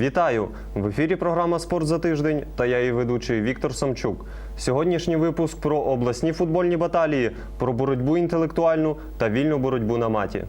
Вітаю! В ефірі програма Спорт за тиждень та я її ведучий Віктор Самчук. Сьогоднішній випуск про обласні футбольні баталії, про боротьбу інтелектуальну та вільну боротьбу на маті.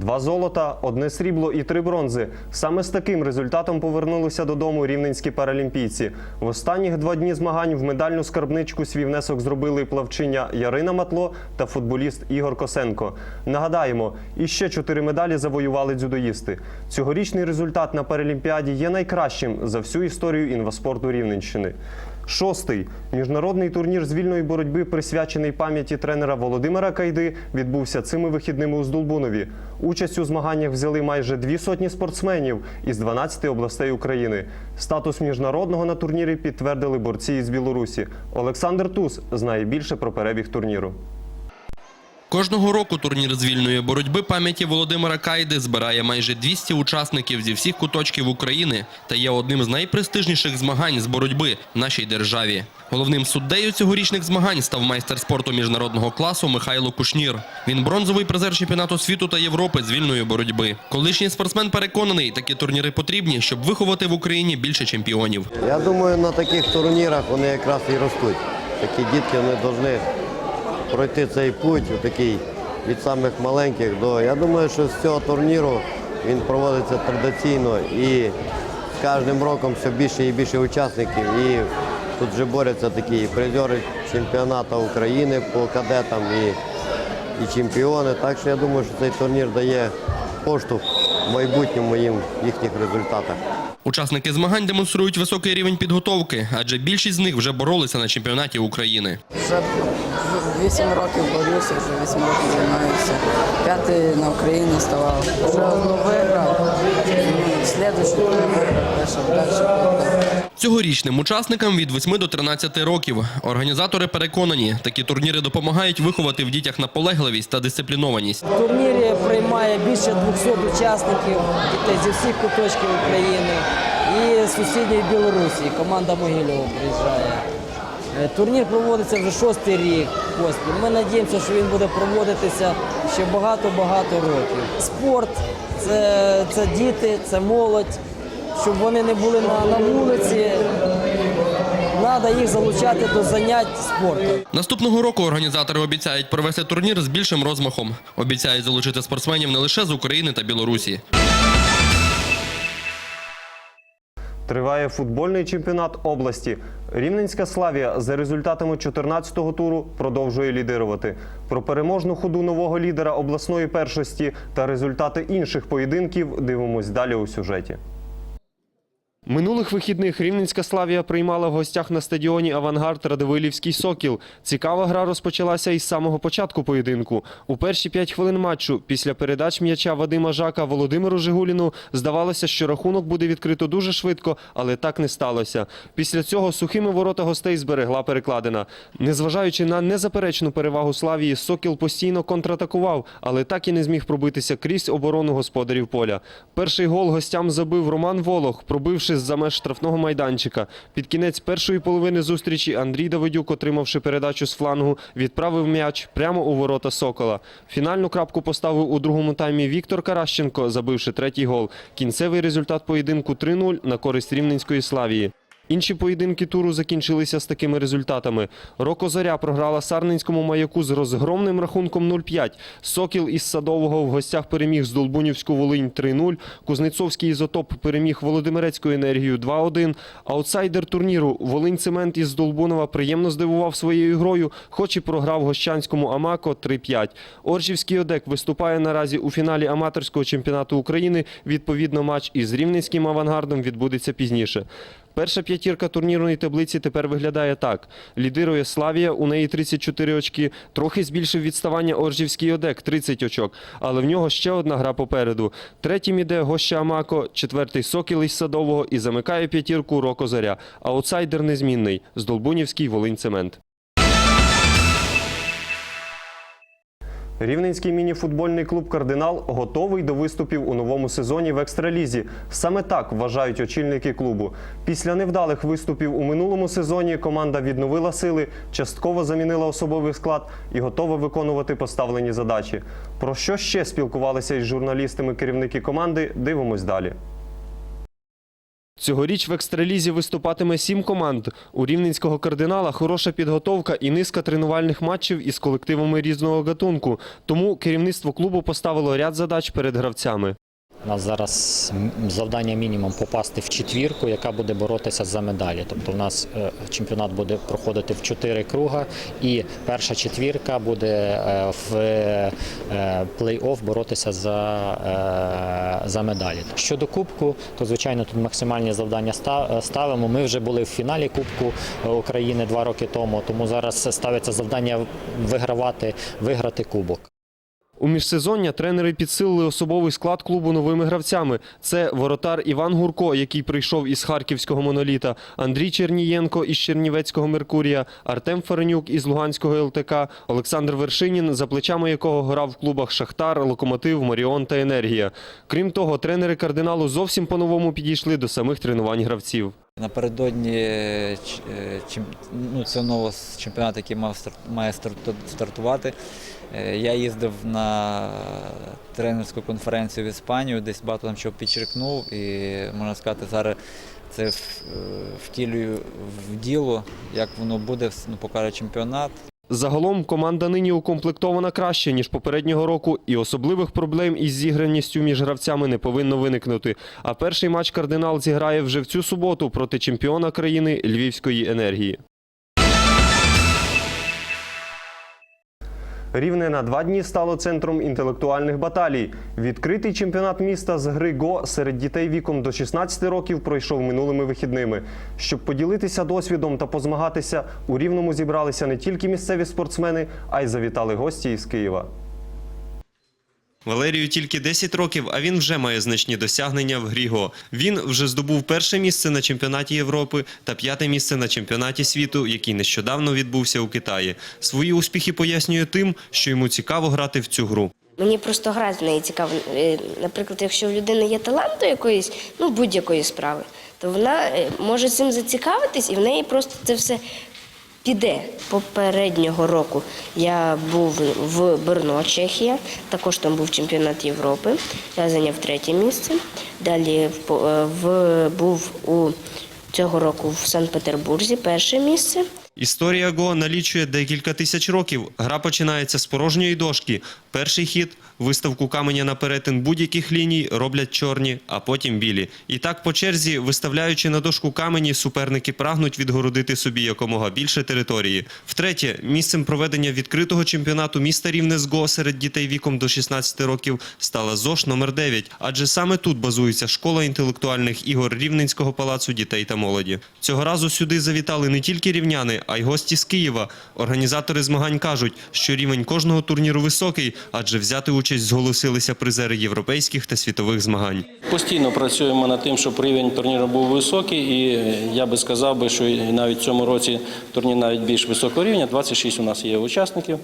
Два золота, одне срібло і три бронзи. Саме з таким результатом повернулися додому рівненські паралімпійці. В останніх два дні змагань в медальну скарбничку свій внесок зробили плавчиня Ярина Матло та футболіст Ігор Косенко. Нагадаємо, іще чотири медалі завоювали дзюдоїсти. Цьогорічний результат на паралімпіаді є найкращим за всю історію інваспорту Рівненщини. Шостий міжнародний турнір з вільної боротьби, присвячений пам'яті тренера Володимира Кайди, відбувся цими вихідними у Здолбунові. Участь у змаганнях взяли майже дві сотні спортсменів із 12 областей України. Статус міжнародного на турнірі підтвердили борці із Білорусі. Олександр Туз знає більше про перебіг турніру. Кожного року турнір з вільної боротьби пам'яті Володимира Кайди збирає майже 200 учасників зі всіх куточків України та є одним з найпрестижніших змагань з боротьби в нашій державі. Головним суддею цьогорічних змагань став майстер спорту міжнародного класу Михайло Кушнір. Він бронзовий призер чемпіонату світу та Європи з вільної боротьби. Колишній спортсмен переконаний, такі турніри потрібні, щоб виховати в Україні більше чемпіонів. Я думаю, на таких турнірах вони якраз і ростуть. Такі дітки вони повинні пройти цей путь, такий від самих маленьких до. Я думаю, що з цього турніру він проводиться традиційно і з кожним роком все більше і більше учасників. І тут вже борються такі і призери чемпіонату України по кадетам і, і чемпіони. Так що я думаю, що цей турнір дає поштовх в майбутньому їм в їхніх результатах. Учасники змагань демонструють високий рівень підготовки, адже більшість з них вже боролися на чемпіонаті України. Вже 8 років борюся, вже 8 років займаюся. П'ятий на Україні ставав. Вже одну виграв. Виграв. Цьогорічним учасникам від 8 до 13 років. Організатори переконані, такі турніри допомагають виховати в дітях наполегливість та дисциплінованість. В турнірі приймає більше 200 учасників дітей зі всіх куточків України і з сусідньої Білорусі. Команда Могильова приїжджає. Е, Турнір проводиться вже шостий рік поспіль. Ми надіємося, що він буде проводитися ще багато-багато років. Спорт це, це діти, це молодь, щоб вони не були на, на вулиці. Треба їх залучати до занять спортом. Наступного року організатори обіцяють провести турнір з більшим розмахом. Обіцяють залучити спортсменів не лише з України та Білорусі. Триває футбольний чемпіонат області. Рівненська Славія за результатами 14-го туру продовжує лідирувати. Про переможну ходу нового лідера обласної першості та результати інших поєдинків дивимось далі у сюжеті. Минулих вихідних Рівненська Славія приймала в гостях на стадіоні Авангард Радивилівський Сокіл. Цікава гра розпочалася із самого початку поєдинку. У перші п'ять хвилин матчу після передач м'яча Вадима Жака Володимиру Жигуліну здавалося, що рахунок буде відкрито дуже швидко, але так не сталося. Після цього сухими ворота гостей зберегла перекладина. Незважаючи на незаперечну перевагу Славії, Сокіл постійно контратакував, але так і не зміг пробитися крізь оборону господарів поля. Перший гол гостям забив Роман Волох, пробивши з-за меж штрафного майданчика. Під кінець першої половини зустрічі Андрій Давидюк, отримавши передачу з флангу, відправив м'яч прямо у ворота Сокола. Фінальну крапку поставив у другому таймі Віктор Каращенко, забивши третій гол. Кінцевий результат поєдинку 3-0 на користь Рівненської Славії. Інші поєдинки туру закінчилися з такими результатами. Роко Зоря програла Сарненському маяку з розгромним рахунком 0-5. Сокіл із Садового в гостях переміг з Долбунівську Волинь 3-0. Кузнецовський ізотоп переміг Володимирецьку енергію 2-1. Аутсайдер турніру Волинь Цемент із Долбунова приємно здивував своєю грою, хоч і програв гощанському Амако 3-5. Оржівський Одек виступає наразі у фіналі аматорського чемпіонату України. Відповідно, матч із Рівненським авангардом відбудеться пізніше. Перша п'ятірка турнірної таблиці тепер виглядає так: лідирує Славія, у неї 34 очки. Трохи збільшив відставання Оржівський Одек 30 очок, але в нього ще одна гра попереду. Третім іде Гоща Амако, четвертий Сокіл із Садового і замикає п'ятірку Роко Зоря. Аутсайдер незмінний Здолбунівський Волинь Цемент. Рівненський мініфутбольний клуб Кардинал готовий до виступів у новому сезоні в екстралізі. Саме так вважають очільники клубу. Після невдалих виступів у минулому сезоні команда відновила сили, частково замінила особовий склад і готова виконувати поставлені задачі. Про що ще спілкувалися із журналістами керівники команди? Дивимось далі. Цьогоріч в екстралізі виступатиме сім команд. У рівненського кардинала хороша підготовка і низка тренувальних матчів із колективами різного гатунку. Тому керівництво клубу поставило ряд задач перед гравцями. У нас зараз завдання мінімум попасти в четвірку, яка буде боротися за медалі. Тобто, у нас е, чемпіонат буде проходити в чотири круга, і перша четвірка буде е, в е, плей-офф боротися за, за медалі. Щодо кубку, то звичайно тут максимальні завдання ставимо. Ми вже були в фіналі Кубку України два роки тому, тому зараз ставиться завдання вигравати, виграти кубок. У міжсезоння тренери підсилили особовий склад клубу новими гравцями. Це воротар Іван Гурко, який прийшов із харківського моноліта, Андрій Чернієнко із Чернівецького Меркурія, Артем Фаренюк із Луганського ЛТК, Олександр Вершинін, за плечами якого грав в клубах Шахтар, Локомотив, Маріон та Енергія. Крім того, тренери кардиналу зовсім по-новому підійшли до самих тренувань гравців. Напередодні е, е, ну, цього нового чемпіонату, який мав має стартувати, я їздив на тренерську конференцію в Іспанію, десь багато там чого підчеркнув, і можна сказати, зараз це е, втілюю в діло, як воно буде, ну, покаже чемпіонат. Загалом команда нині укомплектована краще, ніж попереднього року, і особливих проблем із зіграністю між гравцями не повинно виникнути. А перший матч кардинал зіграє вже в цю суботу проти чемпіона країни Львівської енергії. Рівне на два дні стало центром інтелектуальних баталій. Відкритий чемпіонат міста з гри ГО серед дітей віком до 16 років пройшов минулими вихідними. Щоб поділитися досвідом та позмагатися, у Рівному зібралися не тільки місцеві спортсмени, а й завітали гості із Києва. Валерію тільки 10 років, а він вже має значні досягнення в грі ГО. Він вже здобув перше місце на чемпіонаті Європи та п'яте місце на чемпіонаті світу, який нещодавно відбувся у Китаї. Свої успіхи пояснює тим, що йому цікаво грати в цю гру. Мені просто гра з неї цікава. Е, Наприклад, якщо в людини є талант до якоїсь, ну будь-якої справи, то вона е, може цим зацікавитись і в неї просто це все піде. Попереднього року я був в Берно, Чехія, також там був чемпіонат Європи. Я зайняв третє місце. Далі в, е, був у цього року в Санкт-Петербурзі перше місце. Історія ГО налічує декілька тисяч років. Гра починається з порожньої дошки. Перший хід виставку каменя на перетин будь-яких ліній роблять чорні, а потім білі. І так по черзі, виставляючи на дошку камені, суперники прагнуть відгородити собі якомога більше території. Втретє, місцем проведення відкритого чемпіонату міста Рівне з ГО серед дітей віком до 16 років стала ЗОШ номер 9 адже саме тут базується школа інтелектуальних ігор Рівненського палацу дітей та молоді. Цього разу сюди завітали не тільки рівняни, а й гості з Києва. Організатори змагань кажуть, що рівень кожного турніру високий, адже взяти участь зголосилися призери європейських та світових змагань. Постійно працюємо над тим, щоб рівень турніру був високий, і я би сказав би, що навіть в цьому році турнір навіть більш високого рівня. 26 у нас є учасників.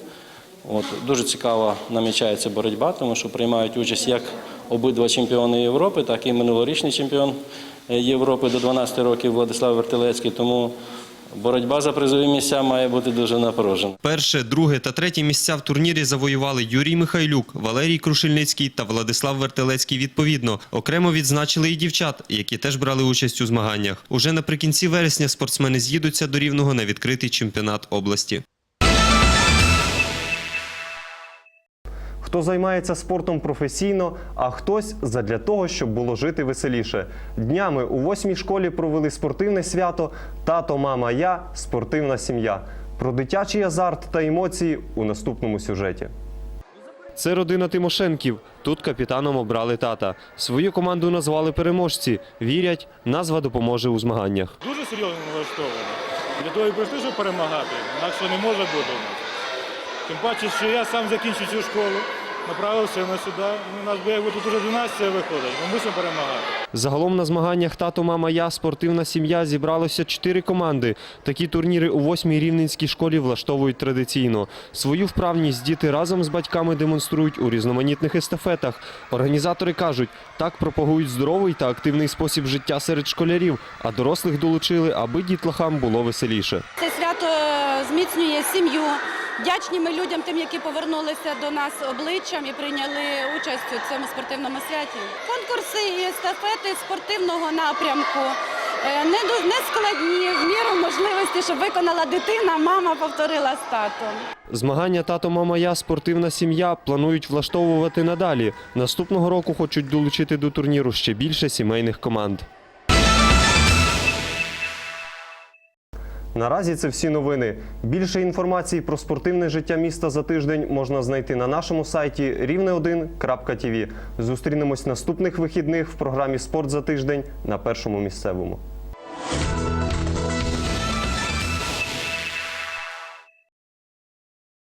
От дуже цікава намічається боротьба, тому що приймають участь як обидва чемпіони Європи, так і минулорічний чемпіон е, Європи до 12 років Владислав Вертилецький. Тому боротьба за призові місця має бути дуже напружена. Перше, друге та третє місця в турнірі завоювали Юрій Михайлюк, Валерій Крушельницький та Владислав Вертелецький відповідно. Окремо відзначили і дівчат, які теж брали участь у змаганнях. Уже наприкінці вересня спортсмени з'їдуться до Рівного на відкритий чемпіонат області. Хто займається спортом професійно, а хтось задля того, щоб було жити веселіше. Днями у восьмій школі провели спортивне свято Тато, мама, я спортивна сім'я. Про дитячий азарт та емоції у наступному сюжеті. Це родина Тимошенків. Тут капітаном обрали тата. Свою команду назвали переможці. Вірять, назва допоможе у змаганнях. дуже серйозно налаштовані. Для того і прийшли, щоб перемагати. Інакше не може бути. Тим паче, що я сам закінчив цю школу направився на сюди. Ну, нас би якби тут уже 12 виходить, ми мусимо перемагати. Загалом на змаганнях тато, мама, я, спортивна сім'я зібралося чотири команди. Такі турніри у восьмій рівненській школі влаштовують традиційно. Свою вправність діти разом з батьками демонструють у різноманітних естафетах. Організатори кажуть, так пропагують здоровий та активний спосіб життя серед школярів, а дорослих долучили, аби дітлахам було веселіше. Це свято е, зміцнює сім'ю. Вдячні ми людям, тим, які повернулися до нас обличчям і прийняли участь у цьому спортивному святі. Конкурси і естафети спортивного напрямку е, не, складні, в міру можливості, щоб виконала дитина, мама повторила з татом. Змагання тато, мама, я, спортивна сім'я планують влаштовувати надалі. Наступного року хочуть долучити до турніру ще більше сімейних команд. Наразі це всі новини. Більше інформації про спортивне життя міста за тиждень можна знайти на нашому сайті рівне1.тв. Зустрінемось наступних вихідних в програмі Спорт за тиждень на першому місцевому.